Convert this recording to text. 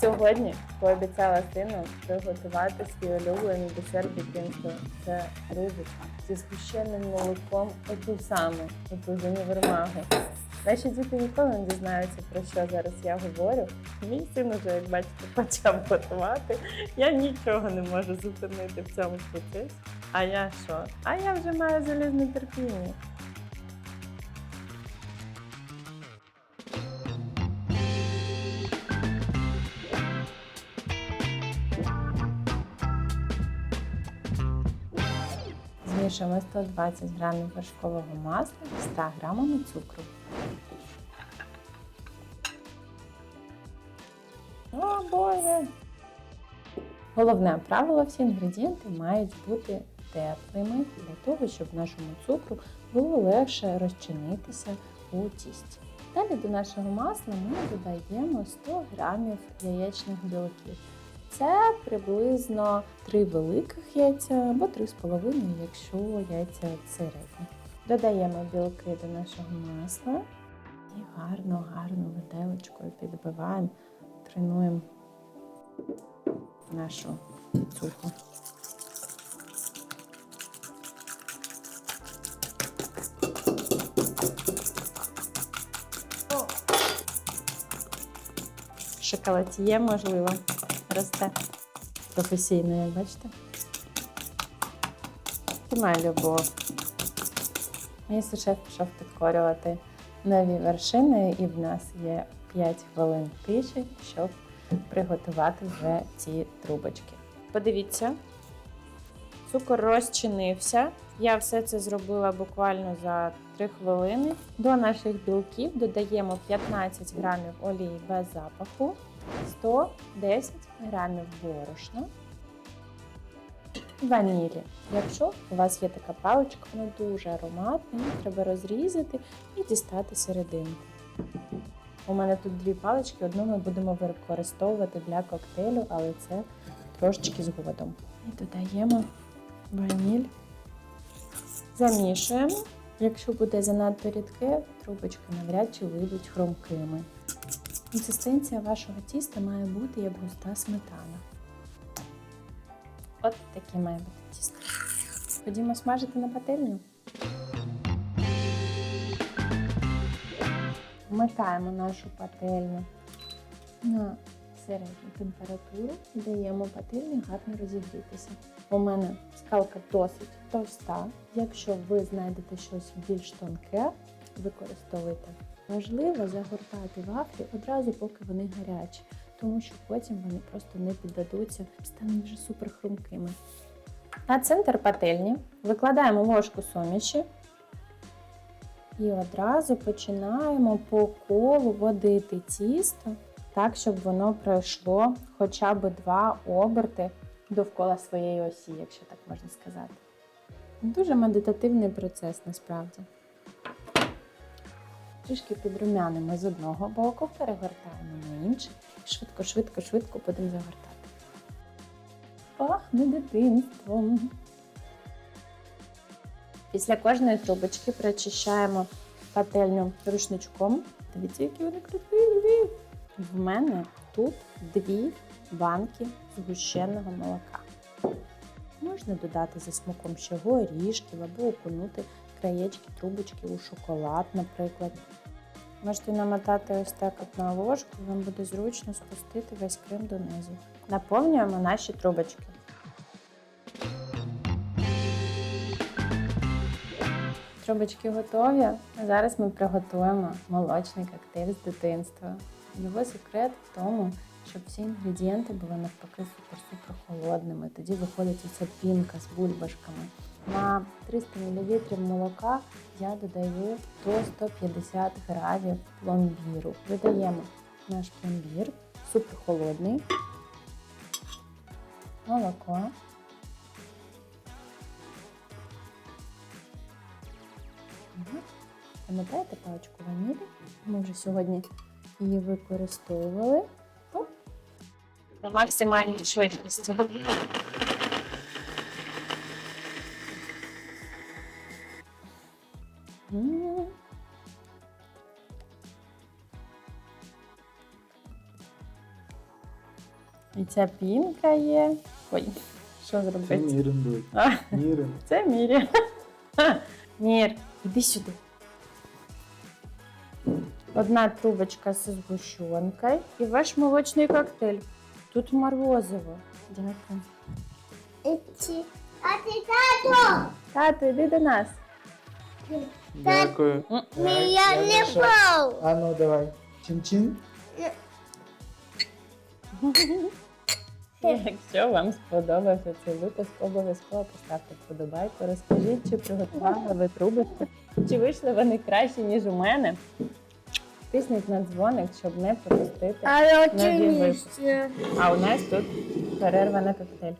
Сьогодні пообіцяла сину приготувати свій улюблений десерт дитинства. Це рибка зі згущеним молоком оту саму, оту з універмагу. Наші діти ніколи не дізнаються, про що зараз я говорю. Мій син уже, як бачите, почав готувати. Я нічого не можу зупинити в цьому процесі. А я що? А я вже маю залізне терпіння. Змішуємо 120 грамів вершкового масла з 100 грамами цукру. О, Боже! Головне правило, всі інгредієнти мають бути теплими для того, щоб нашому цукру було легше розчинитися у тісті. Далі до нашого масла ми додаємо 100 грамів яєчних білків. Це приблизно 3 великих яйця або 3,5, якщо яйця середні. Додаємо білки до нашого масла і гарно, гарно виделочкою підбиваємо, тренуємо нашу цукру. Шоколадіє, можливо, росте професійно, як бачите. Тримає любов. Мій сушеф пішов підкорювати нові вершини, і в нас є 5 хвилин тиші, щоб приготувати вже ці трубочки. Подивіться, цукор розчинився. Я все це зробила буквально за 3 хвилини. До наших білків додаємо 15 грамів олії без запаху, 110 грамів борошна, ванілі. Якщо у вас є така паличка, вона дуже ароматна, її треба розрізати і дістати серединку. У мене тут дві палички, одну ми будемо використовувати для коктейлю, але це трошечки згодом. І додаємо ваніль. Замішуємо. Якщо буде занадто рідке, трубочки навряд чи вийдуть хрумкими. Консистенція вашого тіста має бути як густа сметана. От таке має бути тісто. Ходімо смажити на пательню. Вмикаємо нашу пательню на середню температуру і даємо пательні гарно розігрітися. У мене скалка досить товста. Якщо ви знайдете щось більш тонке, використовуйте. Важливо загортати вафлі одразу, поки вони гарячі, тому що потім вони просто не піддадуться, стануть вже супер хрумкими. На центр пательні викладаємо ложку суміші і одразу починаємо по колу водити тісто так, щоб воно пройшло хоча б два оберти довкола своєї осі, якщо так можна сказати. Дуже медитативний процес насправді. Трішки підрумянимо з одного боку, перегортаємо на інший. Швидко, швидко, швидко будемо загортати. Пахне дитинством. Після кожної трубочки прочищаємо пательню рушничком. Дивіться, які вони красиві. В мене тут дві банки згущеного молока. Можна додати за смаком ще горішків або окунути краєчки трубочки у шоколад, наприклад. Можете намотати ось так на ложку, вам буде зручно спустити весь крем донизу. Наповнюємо наші трубочки. Трубочки готові. Зараз ми приготуємо молочний коктейль з дитинства. Його секрет в тому, щоб всі інгредієнти були навпаки супер-супер холодними. Тоді виходить оця пінка з бульбашками. На 300 мл молока я додаю до 150 грамів пломбіру. Додаємо наш пломбір, супер холодний, молоко. Пам'ятаєте паличку ванілі? Ми вже сьогодні її використовували. На максимальній швидкості. І ця пінка є. Ой, що Це зробити? Мірин дует. А, Мірин. це Мірі. Ха, Мір, іди сюди. Одна трубочка з згущенкою і ваш молочний коктейль. Тут морозиво. Дякую. Ці. А ти тато! Тато, йди до нас. Дякую. Я не впав. А ну давай. Чин-чин. Якщо вам сподобався цей випуск, обов'язково поставте вподобайку, розкажіть, чи приготували ви трубочки, чи вийшли вони краще, ніж у мене. Тисніть на дзвоник, щоб не пропустити. А я Нові випуски. А у нас тут перерва на коктейль.